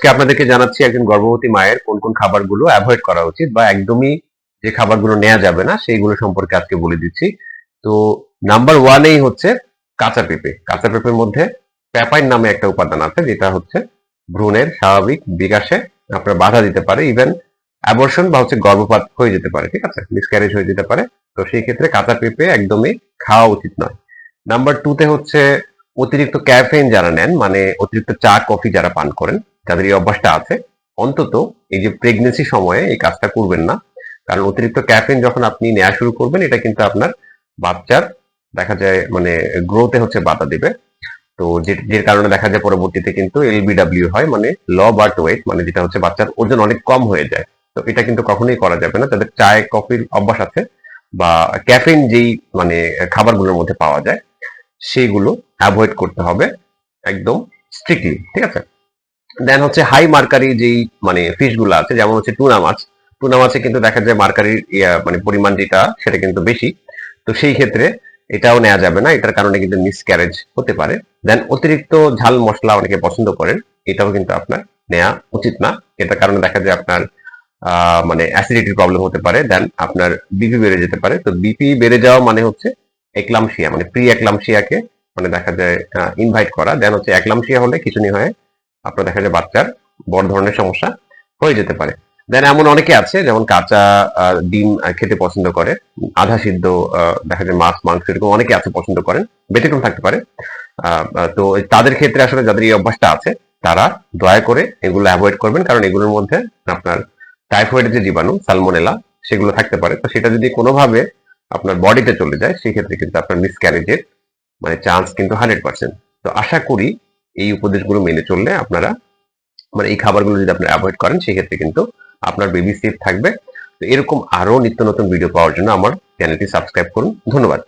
আজকে আপনাদেরকে জানাচ্ছি একজন গর্ভবতী মায়ের কোন কোন খাবারগুলো অ্যাভয়েড করা উচিত বা একদমই যে খাবারগুলো নেওয়া যাবে না, সেইগুলো সম্পর্কে আজকে বলে দিচ্ছি। তো নাম্বার ওয়ানেই হচ্ছে কাঁচা পেঁপে। কাঁচা পেঁপের মধ্যে প্যাপাইন নামে একটা উপাদান আছে, যেটা হচ্ছে ভ্রূণের স্বাভাবিক বিকাশে আপনার বাধা দিতে পারে ইভেন অ্যাবর্শন বা হচ্ছে গর্ভপাত হয়ে যেতে পারে, ঠিক আছে? মিসক্যারেজ হয়ে যেতে পারে। তো সেই ক্ষেত্রে কাঁচা পেঁপে একদমই খাওয়া উচিত নয়। নাম্বার টুতে হচ্ছে অতিরিক্ত ক্যাফেইন যারা নেন মানে অতিরিক্ত চা কফি যারা পান করেন যাদের এই অভ্যাসটা আছে। অন্তত এই যে প্রেগনেন্সি সময়ে এই কাজটা করবেন না। কারণ অতিরিক্ত ক্যাফেইন যখন আপনি নেওয়া শুরু করবেন, এটা কিন্তু আপনার বাচ্চার দেখা যায় মানে গ্রোথে হচ্ছে বাধা দিবে। তো যে- কারণে দেখা যায় পরবর্তীতে কিন্তু এলবিডব্লিউ হয় মানে ল বার্ট ওয়েট মানে যেটা হচ্ছে বাচ্চার ওজন অনেক কম হয়ে যায়। তো এটা কিন্তু কখনোই করা যাবে না। তাদের চায় কফির অভ্যাস আছে বা ক্যাফেইন যেই মানে খাবারগুলোর মধ্যে পাওয়া যায়, সেইগুলো অ্যাভয়েড করতে হবে একদম স্ট্রিক্টলি ঠিক আছে? দেন হচ্ছে হাই মার্কারি যেই মানে ফিশগুলো আছে, যেমন হচ্ছে টুনা মাছ। টুনা মাছে কিন্তু দেখা যায় মার্কারির মানে পরিমাণ যেটা, সেটা কিন্তু বেশি। তো সেই ক্ষেত্রে এটাও নেওয়া যাবে না, এটার কারণে কিন্তু মিসক্যারেজ হতে পারে। দেন অতিরিক্ত ঝাল মশলা অনেকে পছন্দ করেন, এটাও কিন্তু আপনার নেওয়া উচিত না। এটার কারণে দেখা যায় আপনার মানে অ্যাসিডিটির প্রবলেম হতে পারে। দেন আপনার বিপি বেড়ে যেতে পারে। তো বিপি বেড়ে যাওয়া মানে হচ্ছে একলামশিয়া মানে প্রি একলামশিয়াকে মানে দেখা যায় ইনভাইট করা। দেন হচ্ছে একলামশিয়া হলে খিচুনি হয়ে আপনার দেখা যায় বাচ্চার বড় ধরনের সমস্যা হয়ে যেতে পারে। দেন এমন অনেকে আছে, যেমন কাঁচা ডিম খেতে পছন্দ করে, আধা সিদ্ধ দেখা যায় মাছ, মাংস এরকম অনেকে আছে পছন্দ করেন, ব্যতিক্রম থাকতে পারে। তো তাদের ক্ষেত্রে আসলে যাদের এই অভ্যাসটা আছে, তারা দয়া করে এগুলো অ্যাভয়েড করবেন, কারণ এগুলোর মধ্যে আপনার টাইফয়েডের যে জীবাণু সালমোনেলা সেগুলো থাকতে পারে। তো সেটা যদি কোনোভাবে আপনার বডিতে চলে যায়, সেক্ষেত্রে কিন্তু আপনার মিসক্যারেজের মানে চান্স কিন্তু হান্ড্রেড পার্সেন্ট তো আশা করি এই উপদেশগুলো মেনে চললে আপনারা মানে এই খাবারগুলো যদি আপনারা অ্যাভয়েড করেন, সেক্ষেত্রে কিন্তু আপনার বেবি সেফ থাকবে। তো এরকম আরও নিত্য নতুন ভিডিও পাওয়ার জন্য আমার চ্যানেলটি সাবস্ক্রাইব করুন। ধন্যবাদ।